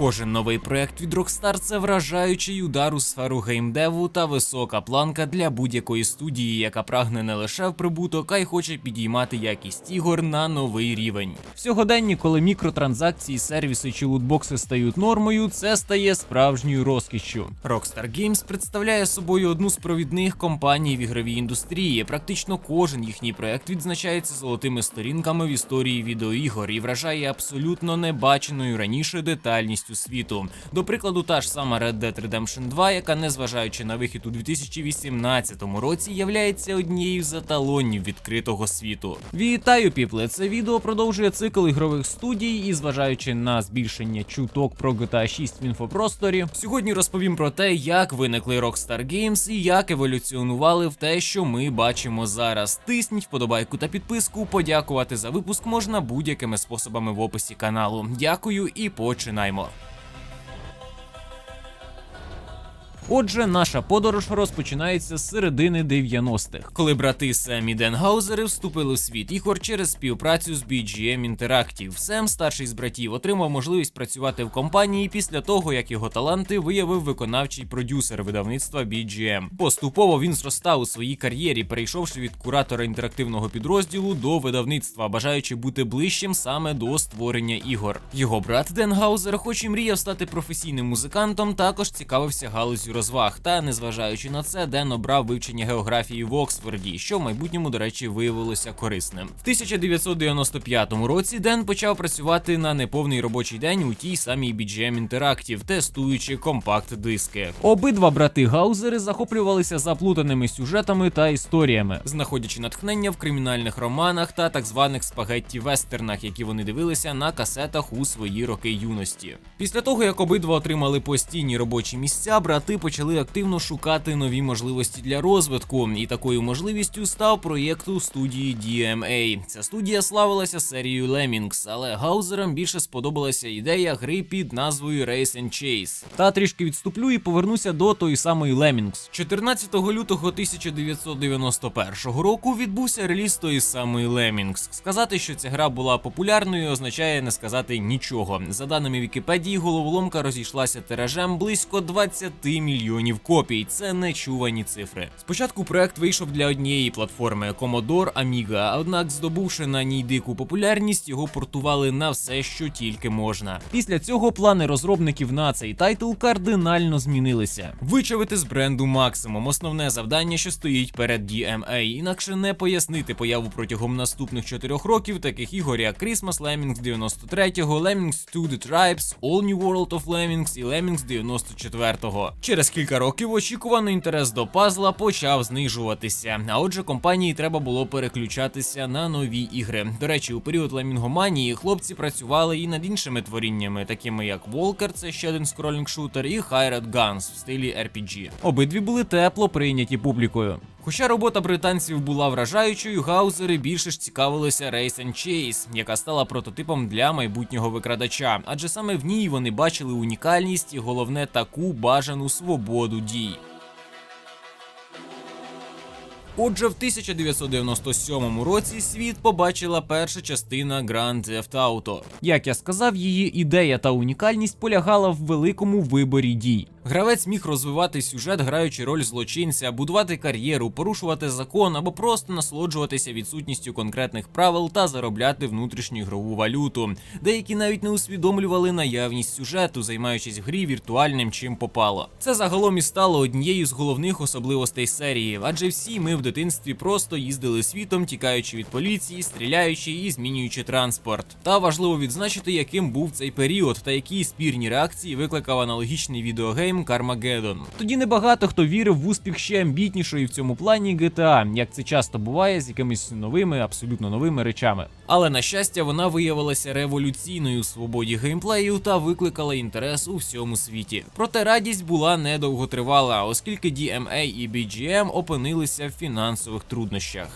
Кожен новий проект від Rockstar – це вражаючий удар у сферу геймдеву та висока планка для будь-якої студії, яка прагне не лише в прибуток, а й хоче підіймати якість ігор на новий рівень. В сьогоденні, коли мікротранзакції, сервіси чи лутбокси стають нормою, це стає справжньою розкішшю. Rockstar Games представляє собою одну з провідних компаній в ігровій індустрії. Практично кожен їхній проект відзначається золотими сторінками в історії відеоігор і вражає абсолютно небаченою раніше детальністю світу. До прикладу, та ж сама Red Dead Redemption 2, яка, незважаючи на вихід у 2018 році, являється однією з еталонів відкритого світу. Вітаю, піпле! Це відео продовжує цикл ігрових студій, і зважаючи на збільшення чуток про GTA 6 в інфопросторі, сьогодні розповім про те, як виникли Rockstar Games і як еволюціонували в те, що ми бачимо зараз. Тисніть вподобайку та підписку. Подякувати за випуск можна будь-якими способами в описі каналу. Дякую і починаємо. Отже, наша подорож розпочинається з середини 90-х, коли брати Сем і Ден Гаузери вступили в світ ігор через співпрацю з BGM Interactive. Сем, старший з братів, отримав можливість працювати в компанії після того, як його таланти виявив виконавчий продюсер видавництва BGM. Поступово він зростав у своїй кар'єрі, перейшовши від куратора інтерактивного підрозділу до видавництва, бажаючи бути ближчим саме до створення ігор. Його брат Ден Гаузер, хоч і мріяв стати професійним музикантом, також цікавився галузю розваг. Та незважаючи на це, Ден обрав вивчення географії в Оксфорді, що в майбутньому, до речі, виявилося корисним. В 1995 році Ден почав працювати на неповний робочий день у тій самій BGM Interactive, тестуючи компакт-диски. Обидва брати Гаузери захоплювалися заплутаними сюжетами та історіями, знаходячи натхнення в кримінальних романах та так званих спагетті-вестернах, які вони дивилися на касетах у свої роки юності. Після того, як обидва отримали постійні робочі місця, брати почали активно шукати нові можливості для розвитку, і такою можливістю став проєкт у студії DMA. Ця студія славилася серією Lemmings, але Гаузерам більше сподобалася ідея гри під назвою Race and Chase. Та трішки відступлю і повернуся до тої самої Lemmings. 14 лютого 1991 року відбувся реліз тої самої Lemmings. Сказати, що ця гра була популярною, означає не сказати нічого. За даними Вікіпедії, головоломка розійшлася тиражем близько 20 мільйонів копій. Це нечувані цифри. Спочатку проект вийшов для однієї платформи Commodore Amiga, однак, здобувши на ній дику популярність, його портували на все, що тільки можна. Після цього плани розробників на цей тайтл кардинально змінилися. Вичавити з бренду максимум основне завдання, що стоїть перед DMA, інакше не пояснити появу протягом наступних чотирьох років таких ігор, як Christmas Lemmings 93-го, Lemmings 2 The Tribes, All New World of Lemmings і Lemmings 94-го. Через кілька років очікуваний інтерес до пазла почав знижуватися. А отже, компанії треба було переключатися на нові ігри. До речі, у період ламінгоманії хлопці працювали і над іншими творіннями, такими як Волкер, це ще один скролінг шутер, і Hired Guns в стилі RPG. Обидві були тепло прийняті публікою. Хоча робота британців була вражаючою, гаузери більше ж цікавилися Race and Chase, яка стала прототипом для майбутнього викрадача, адже саме в ній вони бачили унікальність і головне таку бажану свободу дій. Отже, в 1997 році світ побачила перша частина Grand Theft Auto. Як я сказав, її ідея та унікальність полягала в великому виборі дій. Гравець міг розвивати сюжет, граючи роль злочинця, будувати кар'єру, порушувати закон або просто насолоджуватися відсутністю конкретних правил та заробляти внутрішню ігрову валюту. Деякі навіть не усвідомлювали наявність сюжету, займаючись в грі віртуальним чим попало. Це загалом і стало однією з головних особливостей серії, адже всі ми в дитинстві просто їздили світом, тікаючи від поліції, стріляючи і змінюючи транспорт. Та важливо відзначити, яким був цей період та які спірні реакції викликав аналогічний відеогейм Carmageddon. Тоді небагато хто вірив в успіх ще амбітнішої в цьому плані GTA, як це часто буває з якимись новими, абсолютно новими речами. Але на щастя, вона виявилася революційною у свободі геймплею та викликала інтерес у всьому світі. Проте радість була недовготривала, оскільки DMA і BGM опинилися в фінансових труднощах.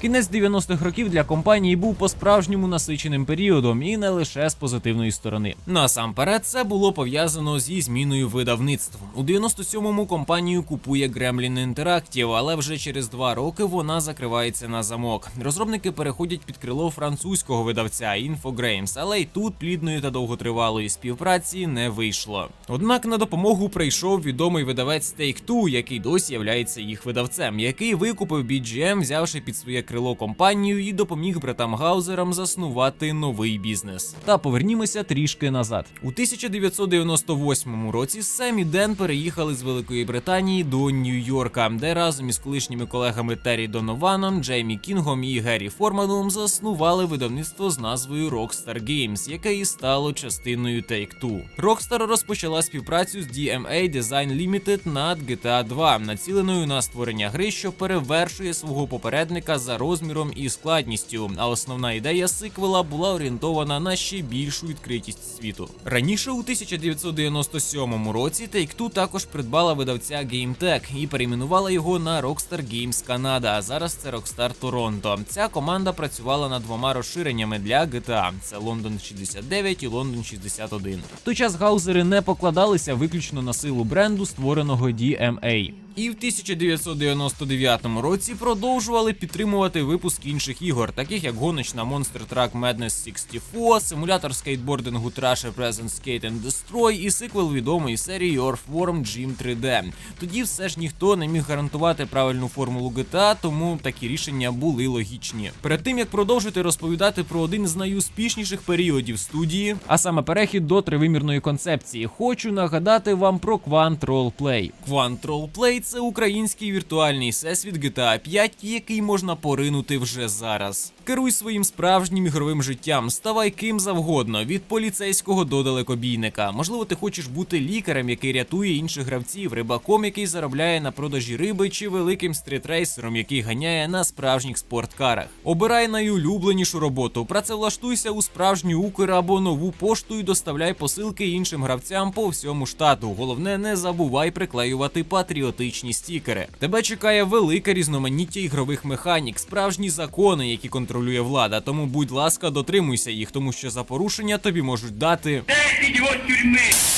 Кінець 90-х років для компанії був по-справжньому насиченим періодом і не лише з позитивної сторони. Насамперед, це було пов'язано зі зміною видавництв. У 97-му компанію купує Gremlin Interactive, але вже через два роки вона закривається на замок. Розробники переходять під крило французького видавця Infogrames, але й тут плідної та довготривалої співпраці не вийшло. Однак на допомогу прийшов відомий видавець Take-Two, який досі являється їх видавцем, який викупив BGM, взявши під своє крило компанію і допоміг братам Гаузерам заснувати новий бізнес. Та повернімося трішки назад. У 1998 році Сем і Ден переїхали з Великої Британії до Нью-Йорка, де разом із колишніми колегами Террі Донованом, Джеймі Кінгом і Геррі Форманом заснували видавництво з назвою Rockstar Games, яке і стало частиною Take-Two. Rockstar розпочала співпрацю з DMA Design Limited над GTA 2, націленою на створення гри, що перевершує свого попередника за розміром і складністю. А основна ідея сиквела була орієнтована на ще більшу відкритість світу. Раніше, у 1997 році, Take-Two також придбала видавця GameTech і перейменувала його на Rockstar Games Canada, а зараз це Rockstar Toronto. Ця команда працювала над двома розширеннями для GTA. Це Лондон 69 і Лондон 61. В той час гаузери не покладалися виключно на силу бренду, створеного DMA. І в 1999 році продовжували підтримувати випуск інших ігор, таких як гоночна Monster Truck Madness 64, симулятор скейтбордингу Trasher Present Skate and Destroy і сиквел відомої серії Earthworm Jim 3D. Тоді все ж ніхто не міг гарантувати правильну формулу GTA, тому такі рішення були логічні. Перед тим як продовжити розповідати про один з найуспішніших періодів студії, а саме перехід до тривимірної концепції, хочу нагадати вам про Quant Roleplay. Quant Roleplay – це український віртуальний всесвіт GTA 5, який можна поринути вже зараз. Керуй своїм справжнім ігровим життям, ставай ким завгодно, від поліцейського до далекобійника. Можливо, ти хочеш бути лікарем, який рятує інших гравців, рибаком, який заробляє на продажі риби, чи великим стрітрейсером, який ганяє на справжніх спорткарах. Обирай найулюбленішу роботу, працевлаштуйся у справжню Укр або нову пошту і доставляй посилки іншим гравцям по всьому штату. Головне, не забувай приклеювати патріотичні стікери. Тебе чекає велика різноманіття ігрових механік, справжні закони, які контролює влада. Тому, будь ласка, дотримуйся їх, тому що за порушення тобі можуть дати.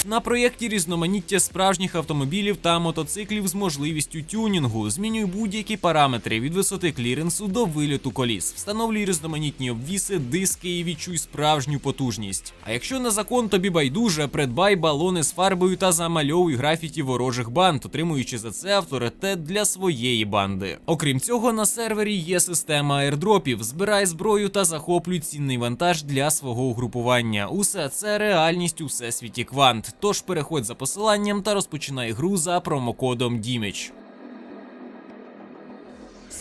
На проєкті різноманіття справжніх автомобілів та мотоциклів з можливістю тюнінгу. Змінюй будь-які параметри від висоти кліренсу до вильоту коліс. Встановлюй різноманітні обвіси, диски і відчуй справжню потужність. А якщо на закон тобі байдуже, придбай балони з фарбою та замальовуй графіті ворожих банд, отримуючи за це авторитет для своєї банди. Окрім цього, на сервері є система аірдропів. Збирай зброю та захоплює цінний вантаж для свого угрупування. Усе це реальність у всесвіті квант. Тож переходь за посиланням та розпочинай гру за промокодом DIMAGE.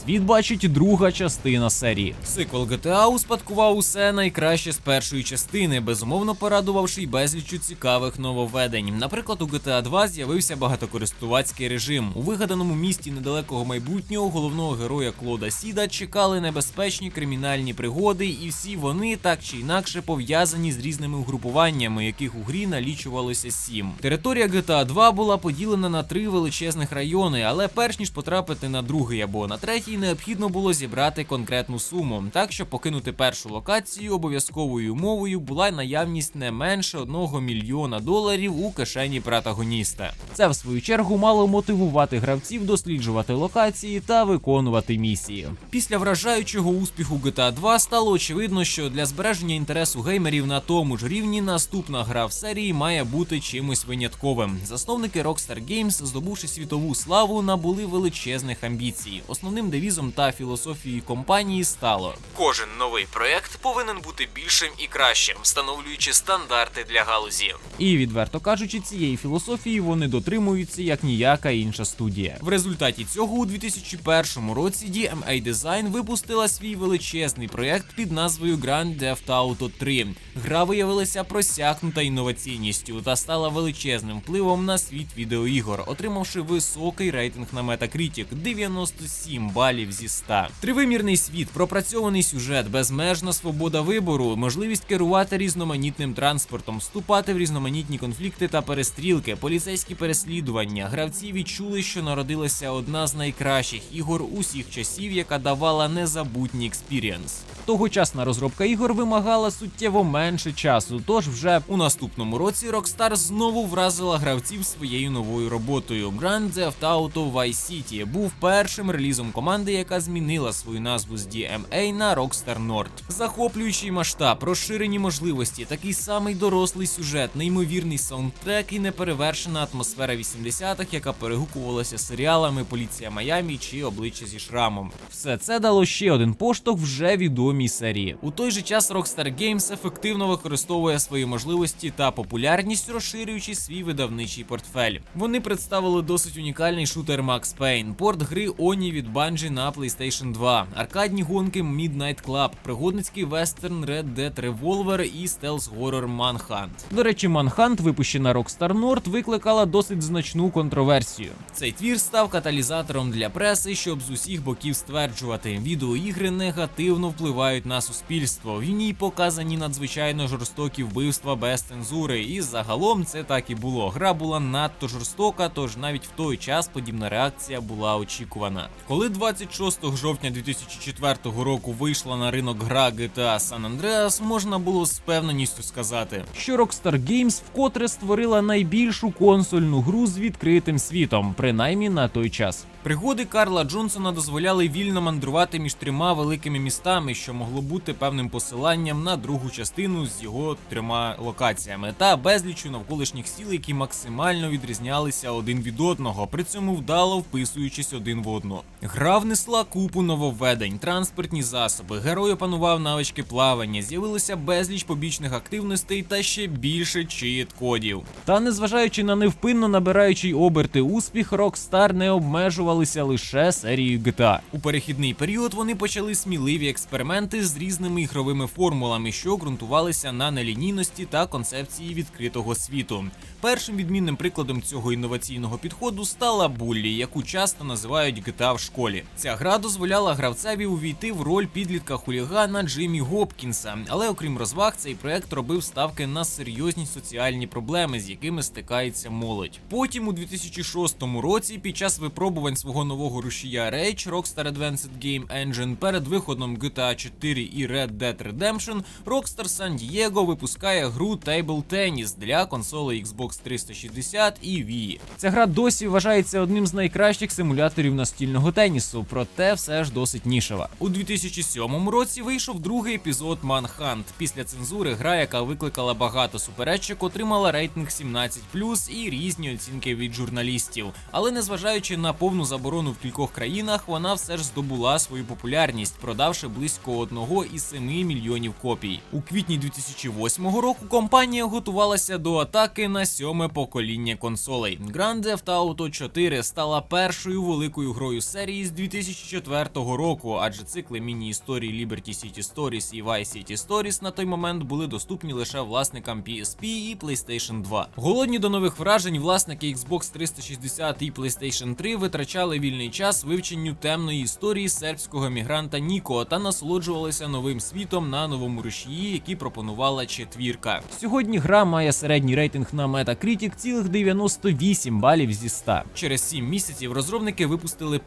Світ бачить друга частина серії. Сиквел GTA успадкував усе найкраще з першої частини, безумовно порадувавши й безлічу цікавих нововведень. Наприклад, у GTA 2 з'явився багатокористувацький режим. У вигаданому місті недалекого майбутнього головного героя Клода Сіда чекали небезпечні кримінальні пригоди, і всі вони так чи інакше пов'язані з різними угрупуваннями, яких у грі налічувалося сім. Територія GTA 2 була поділена на три величезних райони, але перш ніж потрапити на другий або на третій, необхідно було зібрати конкретну суму. Так що покинути першу локацію обов'язковою умовою була наявність не менше одного мільйона доларів у кишені протагоніста. Це в свою чергу мало мотивувати гравців досліджувати локації та виконувати місії. Після вражаючого успіху GTA 2 стало очевидно, що для збереження інтересу геймерів на тому ж рівні наступна гра в серії має бути чимось винятковим. Засновники Rockstar Games, здобувши світову славу, набули величезних амбіцій. Основним девізом та філософією компанії стало: кожен новий проект повинен бути більшим і кращим, встановлюючи стандарти для галузі. І відверто кажучи, цієї філософії вони дотримуються як ніяка інша студія. В результаті цього у 2001 році DMA Design випустила свій величезний проект під назвою Grand Theft Auto 3. Гра виявилася просякнута інноваційністю та стала величезним впливом на світ відеоігор, отримавши високий рейтинг на Metacritic 97 балів балів зі 100. Тривимірний світ, пропрацьований сюжет, безмежна свобода вибору, можливість керувати різноманітним транспортом, вступати в різноманітні конфлікти та перестрілки, поліцейські переслідування. Гравці відчули, що народилася одна з найкращих ігор усіх часів, яка давала незабутній експірієнс. Тогочасна розробка ігор вимагала суттєво менше часу, тож вже у наступному році Rockstar знову вразила гравців своєю новою роботою. Grand Theft Auto Vice City був першим релізом команди, яка змінила свою назву з DMA на Rockstar Nord. Захоплюючий масштаб, розширені можливості, такий самий дорослий сюжет, неймовірний саундтрек і неперевершена атмосфера 80-х, яка перегукувалася серіалами Поліція Майамі чи обличчя зі шрамом. Все це дало ще один поштовх вже відомій серії. У той же час Rockstar Games ефективно використовує свої можливості та популярність, розширюючи свій видавничий портфель. Вони представили досить унікальний шутер Max Payne, порт гри Oni від Bungie на PlayStation 2, аркадні гонки Midnight Club, пригодницький вестерн Red Dead Revolver і стелс горор Manhunt. До речі, Manhunt, випущена Rockstar Nord, викликала досить значну контроверсію. Цей твір став каталізатором для преси, щоб з усіх боків стверджувати, відеоігри негативно впливають на суспільство. В ній показані надзвичайно жорстокі вбивства без цензури, і загалом це так і було. Гра була надто жорстока, тож навіть в той час подібна реакція була очікувана. Коли 26 жовтня 2004 року вийшла на ринок гра GTA San Andreas, можна було з впевненістю сказати, що Rockstar Games вкотре створила найбільшу консольну гру з відкритим світом, принаймні на той час. Пригоди Карла Джонсона дозволяли вільно мандрувати між трьома великими містами, що могло бути певним посиланням на другу частину з його трьома локаціями, та безлічу навколишніх сіл, які максимально відрізнялися один від одного, при цьому вдало вписуючись один в одну. Гра внесла купу нововведень, транспортні засоби, герой опанував навички плавання, з'явилося безліч побічних активностей та ще більше чиїт кодів. Та незважаючи на невпинно набираючий оберти успіх, Rockstar не обмежувалися лише серією GTA. У перехідний період вони почали сміливі експерименти з різними ігровими формулами, що ґрунтувалися на нелінійності та концепції відкритого світу. Першим відмінним прикладом цього інноваційного підходу стала Буллі, яку часто називають GTA в школі. Ця гра дозволяла гравцеві увійти в роль підлітка хулігана Джиммі Гопкінса, але окрім розваг, цей проект робив ставки на серйозні соціальні проблеми, з якими стикається молодь. Потім, у 2006 році, під час випробувань свого нового рушія Rage, Rockstar Advanced Game Engine перед виходом GTA 4 і Red Dead Redemption, Rockstar San Diego випускає гру Table Tennis для консолей Xbox 360 і Wii. Ця гра досі вважається одним з найкращих симуляторів настільного тенісу, проте все ж досить нішева. У 2007 році вийшов другий епізод Manhunt. Після цензури гра, яка викликала багато суперечок, отримала рейтинг 17+, і різні оцінки від журналістів. Але незважаючи на повну заборону в кількох країнах, вона все ж здобула свою популярність, продавши близько 1,7 мільйонів копій. У квітні 2008 року компанія готувалася до атаки на сьоме покоління консолей. Grand Theft Auto 4 стала першою великою грою серії з 2004 року, адже цикли міні-історії Liberty City Stories і Vice City Stories на той момент були доступні лише власникам PSP і PlayStation 2. Голодні до нових вражень власники Xbox 360 і PlayStation 3 витрачали вільний час вивченню темної історії сербського мігранта Ніко та насолоджувалися новим світом на новому рушії, який пропонувала четвірка. Сьогодні гра має середній рейтинг на Metacritic цілих 98 балів зі 100. Через 7 місяців розробники випустили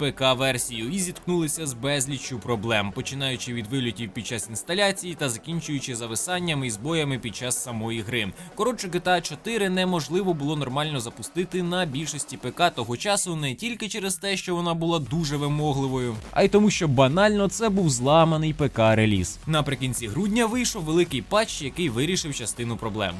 ПК-версію і зіткнулися з безліччю проблем, починаючи від вильотів під час інсталяції та закінчуючи зависаннями і збоями під час самої гри. Коротше, GTA 4 неможливо було нормально запустити на більшості ПК того часу не тільки через те, що вона була дуже вимогливою, а й тому, що банально це був зламаний ПК реліз. Наприкінці грудня вийшов великий патч, який вирішив частину проблем.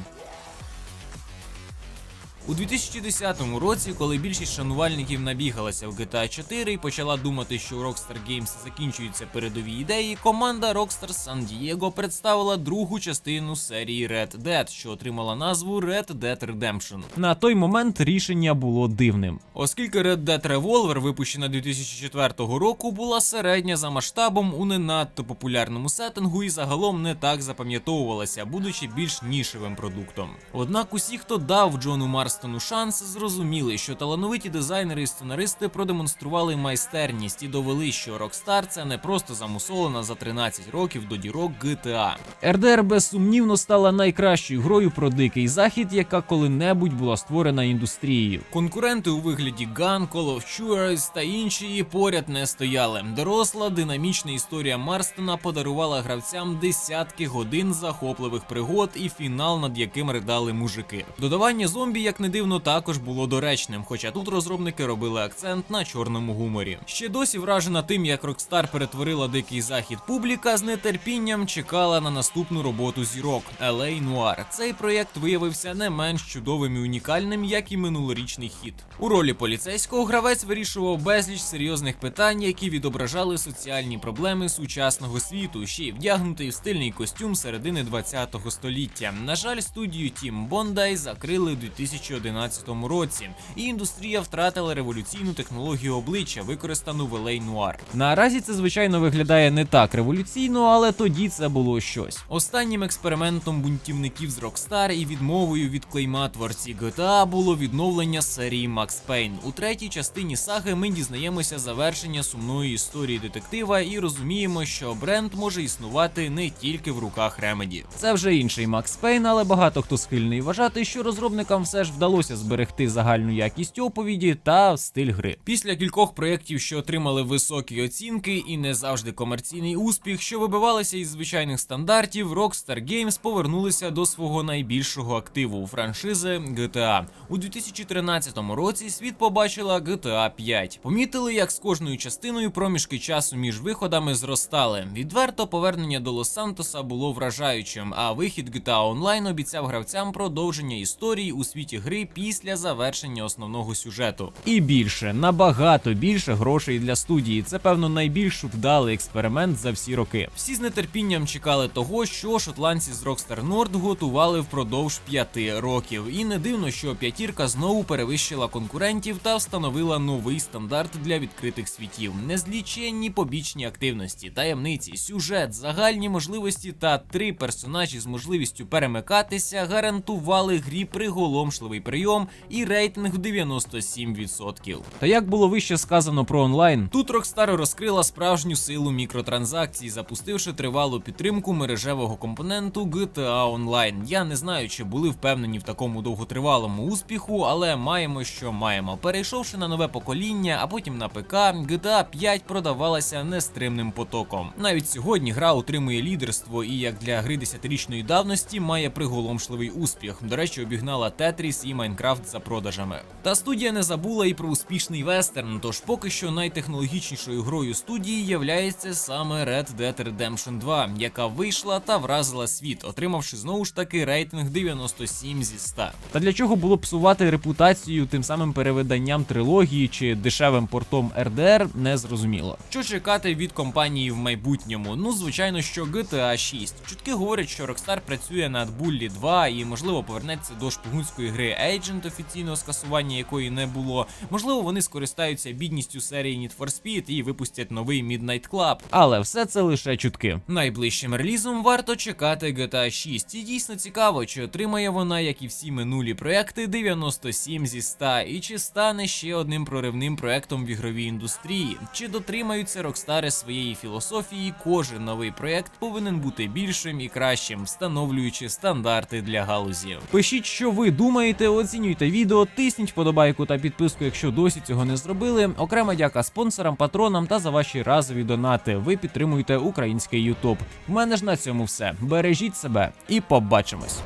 У 2010 році, коли більшість шанувальників набігалася в GTA 4 і почала думати, що у Rockstar Games закінчуються передові ідеї, команда Rockstar San Diego представила другу частину серії Red Dead, що отримала назву Red Dead Redemption. На той момент рішення було дивним, оскільки Red Dead Revolver, випущена 2004 року, була середня за масштабом у не надто популярному сеттингу і загалом не так запам'ятовувалася, будучи більш нішевим продуктом. Однак усі, хто дав Джону Марсу Марстону шанс, зрозуміли, що талановиті дизайнери і сценаристи продемонстрували майстерність і довели, що Rockstar – це не просто замусолена за 13 років до дірок GTA. RDR безсумнівно стала найкращою грою про дикий захід, яка коли-небудь була створена індустрією. Конкуренти у вигляді Gun, Call of Juarez та інші поряд не стояли. Доросла динамічна історія Марстона подарувала гравцям десятки годин захопливих пригод і фінал, над яким ридали мужики. Додавання зомбі, як не дивно, також було доречним, хоча тут розробники робили акцент на чорному гуморі. Ще досі вражена тим, як Rockstar перетворила дикий захід публіка з нетерпінням чекала на наступну роботу зірок LA Noir. Цей проєкт виявився не менш чудовим і унікальним, як і минулорічний хіт. У ролі поліцейського гравець вирішував безліч серйозних питань, які відображали соціальні проблеми сучасного світу, ще й вдягнутий в стильний костюм середини 20-го століття. На жаль, студію Тім Бондай закрили у 2011 році, і індустрія втратила революційну технологію обличчя, використану в LA Noir. Наразі це звичайно виглядає не так революційно, але тоді це було щось. Останнім експериментом бунтівників з Rockstar і відмовою від клейма творці GTA було відновлення серії Max Payne. У третій частині саги ми дізнаємося завершення сумної історії детектива і розуміємо, що бренд може існувати не тільки в руках Remedy. Це вже інший Max Payne, але багато хто схильний вважати, що розробникам все ж вдалося зберегти загальну якість оповіді та стиль гри. Після кількох проєктів, що отримали високі оцінки і не завжди комерційний успіх, що вибивалися із звичайних стандартів, Rockstar Games повернулися до свого найбільшого активу у франшизи GTA. У 2013 році світ побачила GTA 5. Помітили, як з кожною частиною проміжки часу між виходами зростали. Відверто повернення до Лос-Сантоса було вражаючим, а вихід GTA Online обіцяв гравцям продовження історії у світі гри після завершення основного сюжету. І більше, набагато більше грошей для студії. Це певно найбільш вдалий експеримент за всі роки. Всі з нетерпінням чекали того, що шотландці з Rockstar Nord готували впродовж п'яти років. І не дивно, що п'ятірка знову перевищила конкурентів та встановила новий стандарт для відкритих світів. Незліченні побічні активності, таємниці, сюжет, загальні можливості та три персонажі з можливістю перемикатися гарантували грі приголомшливий прийом і рейтинг в 97%. Та як було вище сказано про онлайн, тут Rockstar розкрила справжню силу мікротранзакцій, запустивши тривалу підтримку мережевого компоненту GTA Online. Я не знаю, чи були впевнені в такому довготривалому успіху, але маємо, що маємо. Перейшовши на нове покоління, а потім на ПК, GTA 5 продавалася нестримним потоком. Навіть сьогодні гра утримує лідерство і як для гри 10-річної давності має приголомшливий успіх. До речі, обігнала Tetris і Minecraft за продажами. Та студія не забула і про успішний вестерн. Тож поки що найтехнологічнішою грою студії являється саме Red Dead Redemption 2, яка вийшла та вразила світ, отримавши знову ж таки рейтинг 97 зі 100. Та для чого було псувати репутацію тим самим перевиданням трилогії чи дешевим портом RDR, не зрозуміло. Що чекати від компанії в майбутньому? Ну, звичайно, що GTA 6. Чутки говорять, що Rockstar працює над Bully 2 і, можливо, повернеться до шпигунської гри Agent, офіційного скасування якої не було. Можливо, вони скористаються бідністю серії Need for Speed і випустять новий Midnight Club. Але все це лише чутки. Найближчим релізом варто чекати GTA 6. І дійсно цікаво, чи отримає вона, як і всі минулі проекти, 97 зі 100, і чи стане ще одним проривним проектом в ігровій індустрії, чи дотримаються Рокстари своєї філософії, кожен новий проект повинен бути більшим і кращим, встановлюючи стандарти для галузі. Пишіть, що ви думаєте, оцінюйте відео, тисніть вподобайку та підписку, якщо досі цього не зробили. Окрема дяка спонсорам, патронам та за ваші разові донати. Ви підтримуєте український Ютуб. В мене ж на цьому все. Бережіть себе і побачимось.